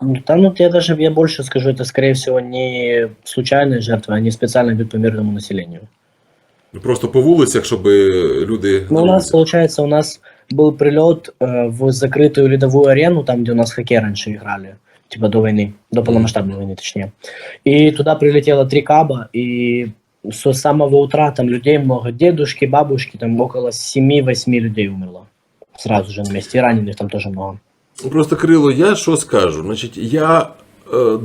Ну, Там, ну, я даже я больше скажу, это, скорее всего, не случайные жертвы, они специально бьют по мирному населению. Просто по вулицях, щоб люди. Ну, у нас, получается, у нас был прилет э, в закрытую ледовую арену, там, где у нас хоккей раньше играли, типа до войны, до полномасштабной войны, точнее. И туда прилетело три каба, и с самого утра там людей много, дедушки, бабушки, там около 7-8 людей умерло. Сразу же на месте, и раненых там тоже много. Просто Крило, я що скажу? Значить, я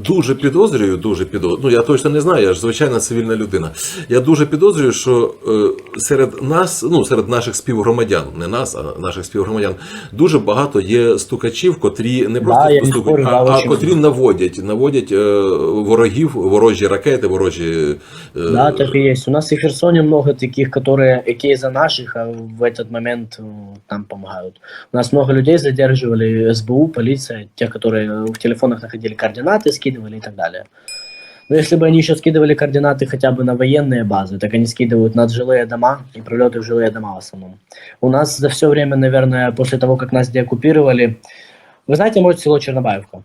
дуже підозрюю, дуже підозрюю. Ну я точно не знаю, я ж звичайна цивільна людина. Я дуже підозрюю, що е, серед нас, ну серед наших співгромадян, не нас, а наших співгромадян, дуже багато є стукачів, котрі не просто я не стукають, спорю, а, да, а очень котрі много. наводять, наводять е, ворогів, ворожі ракети, ворожі. е, Да, так и есть. У нас и в Херсоне много таких, которые какие за наших, а в этот момент э, нам помогают. У нас много людей задерживали, СБУ, полиция, те, которые в телефонах находили координаты, скидывали и так далее. Но если бы они еще скидывали координаты хотя бы на военные базы, так они скидывают на жилые дома и прилеты в жилые дома в основном. У нас за все время, наверное, после того, как нас деоккупировали, вы знаете, может, село Чернобаевка?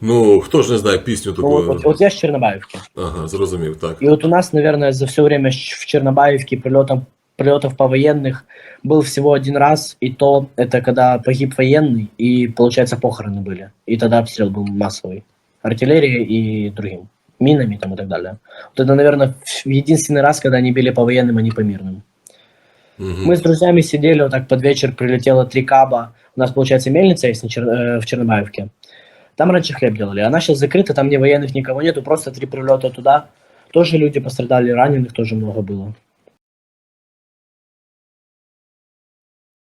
Ну хто ж не знає пісню Ну, таку. вот, вот- вот я с Чернобаевки. Ага, зрозумів, так. И вот у нас, наверное, за все время щ- в Чернобаевке прилетом, прилетов по военных был всего один раз, и то это когда погиб военный, и, получается, похороны были. И тогда обстрел был массовый. Артиллерией и другим. Минами там и так далее. Вот это, наверное, единственный раз, когда они били по военным, а не по мирным. Мгм. Мы с друзьями сидели, вот так под вечер прилетело три каба. У нас, получается, мельница есть э, в Чернобаевке. Там раньше хлеб делали. Она сейчас закрыта, там ни военных, никого нету, просто три прилета туда. Тоже люди пострадали, раненых тоже много было.